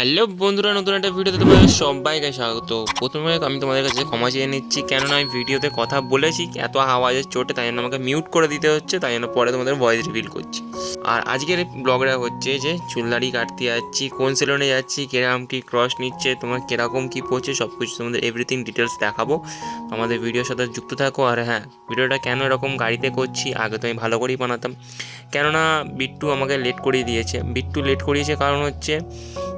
Hello বন্ধুরা, নতুন একটা ভিডিওতে তোমাদের সবাইকে স্বাগত। প্রথমে আমি তোমাদের কাছে ক্ষমা চেয়ে নিচ্ছি, কেননা আমি ভিডিওতে কথা বলেছি, এত আওয়াজের চোটে তাই জন্য আমাকে মিউট করে দিতে হচ্ছে, তাই জন্য পরে তোমাদের ভয়েস রিভিল করছি। আর আজকের ব্লগটা হচ্ছে যে, চুলদাড়ি কাটতে যাচ্ছি, কোন সেলুনে যাচ্ছি, কীরকম কী ক্রস নিচ্ছে, তোমার কীরকম কী পড়ছে সব কিছু তোমাদের এভরিথিং ডিটেলস দেখাবো। আমাদের ভিডিওর সাথে যুক্ত থাকো, আর হ্যাঁ ভিডিওটা কেন এরকম গাড়িতে করছি, আগে তো আমি ভালো করেই বানাতাম। কেননা বিট্টু আমাকে লেট করিয়ে দিয়েছে, বিট্টু লেট করিয়েছে কারণ হচ্ছে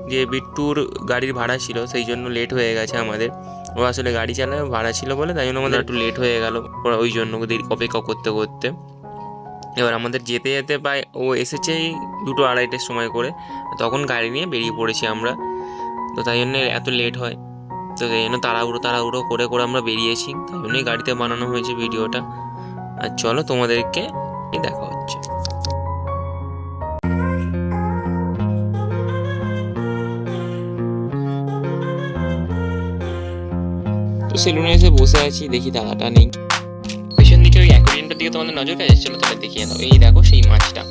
যে বিট্টুর গাড়ির ভাড়া ছিল, সেই জন্য লেট হয়ে গেছে আমাদের। ও আসলে গাড়ি চালায়, ভাড়া ছিল বলে, তাই জন্য আমাদের একটু লেট হয়ে গেল। ওই জন্য অপেক্ষা করতে করতে। এবার আমাদের যেতে যেতে প্রায় ও এসেছেই দুটো আড়াইটের সময় করে। তখন গাড়ি নিয়ে বেরিয়ে পড়েছি আমরা। তো তাই জন্য এত লেট হয়। তো সেই জন্য তাড়াহুড়ো তাড়াহুড়ো করে করে আমরা বেরিয়েছি। তাই জন্যই গাড়িতে বানানো হয়েছে ভিডিওটা। আর চলো তোমাদেরকে দেখা হচ্ছে। তো সেলুনে এসে বসে আছি, দেখি দাদাটা নেই। পেছন দিকে ওই অ্যাকোরিয়ামটার দিকে তোমাদের নজর গেছে চলো তাহলে দেখিয়ে দাও। এই দেখো সেই মাছটা।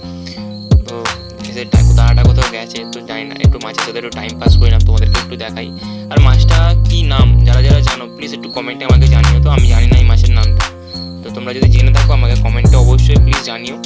তো এসে দাদাটা কোথাও গেছে তো জানি না একটু মাছের সাথে একটু টাইম পাস করলাম তোমাদেরকে একটু দেখাই। আর মাছটা কি নাম? যারা যারা জানো প্লিজ একটু কমেন্টে আমাকে জানিও তো, আমি জানি না এই মাছের নামটা। তো তোমরা যদি জেনে থাকো, আমাকে কমেন্টে অবশ্যই প্লিজ জানিও।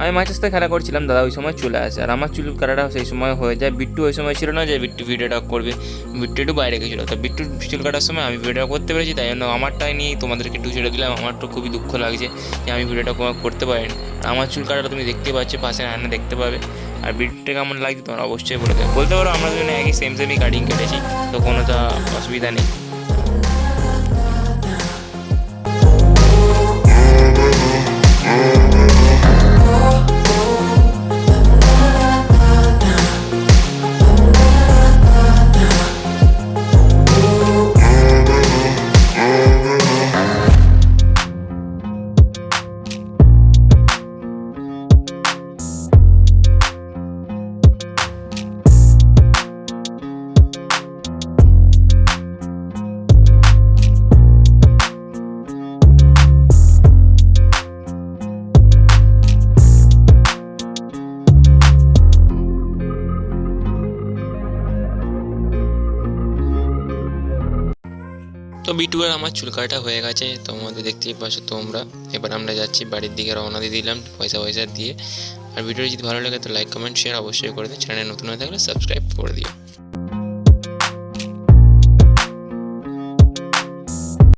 আমি মাছের সাথে খেলা করছিলাম, দাদা ওই সময় চলে আসে। আর আমার চুল কাটাটা সেই সময় হয়ে যায়। বিট্টু ওই সময় ছিল না যে, বিট্টু ভিডিওটা করবে। বিট্টু একটু বাইরে গেছিল। তো বিট্টু চুল কাটার সময় আমি ভিডিও করতে পেরেছি, তাই জন্য আমারটাই নিয়ে তোমাদেরকে একটু ছেড়ে দিলাম। আমার তো খুবই দুঃখ লাগছে যে, আমি ভিডিওটা করতে পারিনি। আমার চুল কাটাটা তুমি দেখতে পাচ্ছ পাশে রান্না দেখতে পাবে। আর বিট্টুটা কেমন লাগছে তোমার অবশ্যই বলে দেবে বলতে পারো আমরা দুজনে একই সেম সেমই কাটিং কেটেছি। তো কোনো তো অসুবিধা নেই। তো বিটু আর আমার চুল কাটা হয়ে গেছে তোমাদের দেখতেই পাচ্ছ তোমরা। এবার আমরা যাচ্ছি বাড়ির দিকে রওনা দিয়ে দিলাম, পয়সা পয়সা দিয়ে। আর ভিডিওটি যদি ভালো লাগে তো লাইক কমেন্ট শেয়ার অবশ্যই করে দিন চ্যানেলে নতুন হয়ে থাকলে সাবস্ক্রাইব করে দিও।